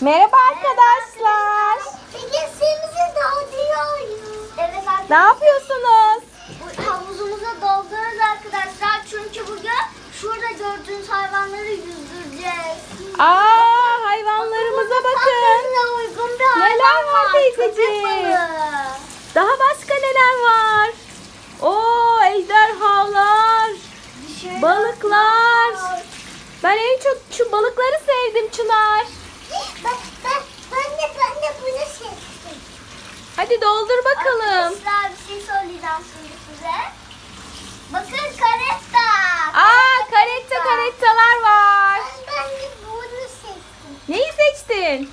Merhaba arkadaşlar. Bugün suyumuzu dolduruyoruz. Evet Ne arkadaşlar. yapıyorsunuz? Bu havuzumuza dolduruyoruz arkadaşlar. Çünkü bugün şurada gördüğünüz hayvanları yüzdüreceğiz. Aa hayvanlarımıza bakın. Uygun bir hayvan Neler var teyzeciğim? Daha başka neler var? Oo ejderhalar, şey balıklar. Ben en çok şu balıkları sevdim Çınar. Ben, ben, ben de ben de bunu seçtim. Hadi doldur bakalım. Arkadaşlar bir şey söyleyeceğim şimdi size. Bakın karetta. Aa karetta karettalar var. Ben, de bunu seçtim. Neyi seçtin?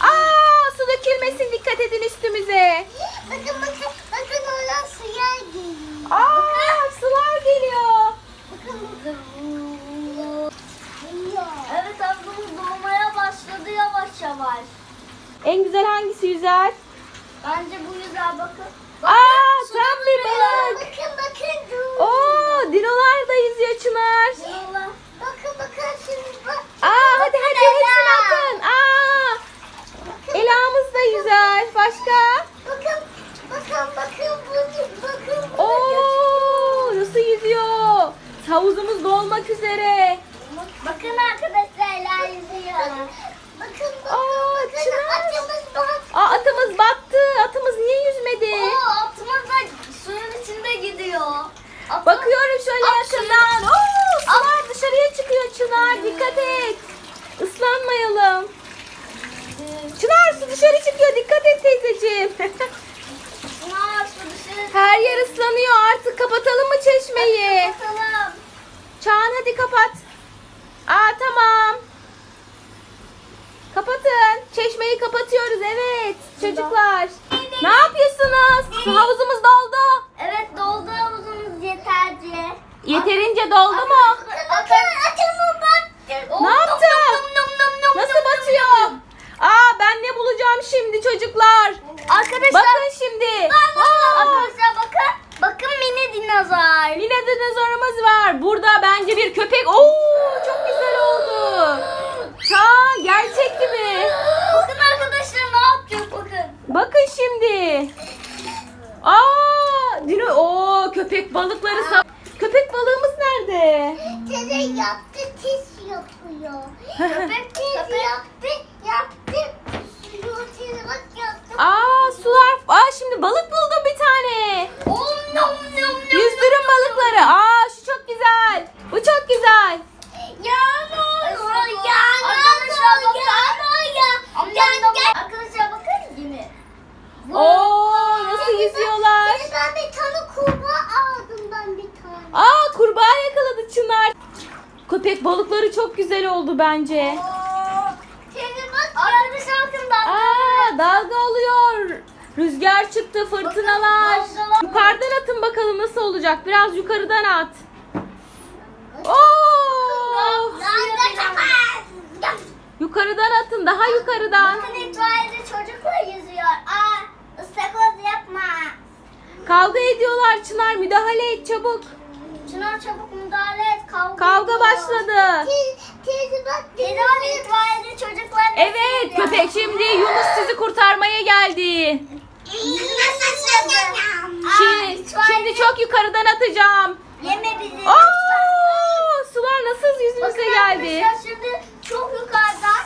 Aa su dökülmesin dikkat edin üstümüze. Bakın bakın bakın oradan suya geliyor. Aa sular geliyor. Bakın bakın. Evet havuzumuz dolmaya başladı yavaş yavaş. En güzel hangisi yüzer? Bence bu güzel bakın. Aa tam bir balık. Bakın bakın. Oo dinolar da yüzüyor Çınar. Bakın bakın şimdi bak. Aa hadi hadi hepsini atın. Aa Ela'mız da yüzer. Başka? Bakın bakın bakın bunu bakın. Oo nasıl yüzüyor? Havuzumuz dolmak üzere. Bakın arkadaşlar Ela yüzüyor. Bakın bakın bakın Çınar. atımız bak. Aa atımız battı. Atımız niye yüzmedi? Oo atımız da suyun içinde gidiyor. Atım- Bakıyorum şöyle At yakından. Oo sular dışarıya çıkıyor Çınar. Dikkat et. Islanmayalım. Çınar su dışarı çıkıyor. Dikkat et teyzeciğim. Çınar su dışarı Her yer ıslanıyor. Artık kapatalım mı çeşmeyi? Bakalım. Çağan hadi kapat. Aa tamam. Kapatın. Çeşmeyi kapatıyoruz. Evet. Çocuklar. Ne yapıyorsunuz? Su havuzumuz doldu. Evet doldu havuzumuz yeterli. Yeterince doldu mu? Bakın atımı battı. Ne yaptın? Nasıl batıyor? Aa ben ne bulacağım şimdi çocuklar? Arkadaşlar. Bakın şimdi. Aa, Arkadaşlar bakın. Bakın mini dinozor. Yine dinozorumuz var. Burada bence bir köpek. Oo çok güzel oldu. Çağan gerçekti mi? Bakın arkadaşlar ne yapacak bakın. Bakın şimdi. Aa, dino o köpek balıkları sa- Köpek balığımız nerede? Teze yaptı tiz yapıyor. Köpek tiz yaptı. Şimdi balık buldum bir tane. Om nom nom nom. Yüzdürün balıkları. Aa, şu çok güzel. Bu çok güzel. Yağmur yağmur yağmur yağmur. Arkadaşlar bakın gibi. Oo, nasıl yüzüyorlar? Ben bir tane kurbağa aldım ben bir tane. Aa, kurbağa yakaladı Çınar. Köpek balıkları çok güzel oldu bence. Teyze bak. Arkadaşlar bakın ben. Aa, dalga oluyor. Rüzgar çıktı, fırtınalar. Yukarıdan atın bakalım nasıl olacak. Biraz yukarıdan at. Oo! Yukarıdan atın, daha yukarıdan. Bakın itfaiyede çocukla yüzüyor. Aa, ıstakoz yapma. Kavga ediyorlar Çınar, müdahale et çabuk. Çınar çabuk müdahale et. Kavga, Kavga ediyor. başladı. Teyze bak. Teyze bak itfaiyede çocuklar. Evet, köpek şimdi Yunus sizi kurtarmaya geldi. Şimdi, şimdi çok yukarıdan atacağım. Yeme bizi. Oo! Sular nasıl yüzümüze Bakın geldi? arkadaşlar şimdi çok yukarıdan.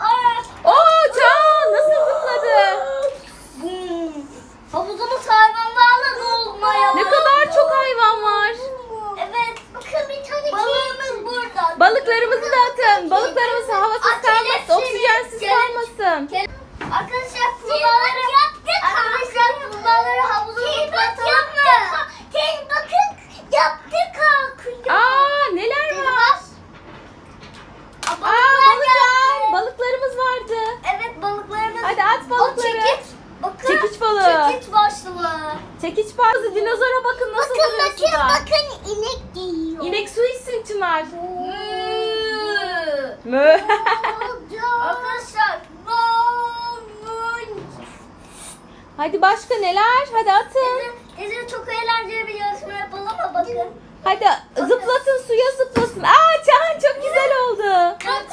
Aa, Oo, Can nasıl zıpladı? Bum. Havuzumuz hayvanlarla dolmaya Ne kadar çok hayvan var. Evet. Bakın bir tane balığımız burada. Balıklarımızı da atın. Balıklarımız havasız Aa, kalmasın, kelebek, oksijensiz kelebek. kalmasın. Arkadaşlar kurbağaları Arkadaşlar kurbağaları havuzumuza atalım mı? Tez bakın yaptık kalkıyor. Aa, neler var? Aa, balıklar. Balıklarımız vardı. Evet balıklarımız. Hadi at O balıkları. çekiç. Bakın. Çekiç balığı. Çekiç başlığı. Çekiç bazı dinozora bakın nasıl duruyor suda. bakın inek yiyor. İnek su içsin Çınar. Mö. Arkadaşlar. Hadi başka neler? Hadi atın. Teyze çok eğlenceli bir yarışma yapalım mı bakın. Hadi zıplasın suya zıplasın. Aa Çağan çok güzel oldu. Suya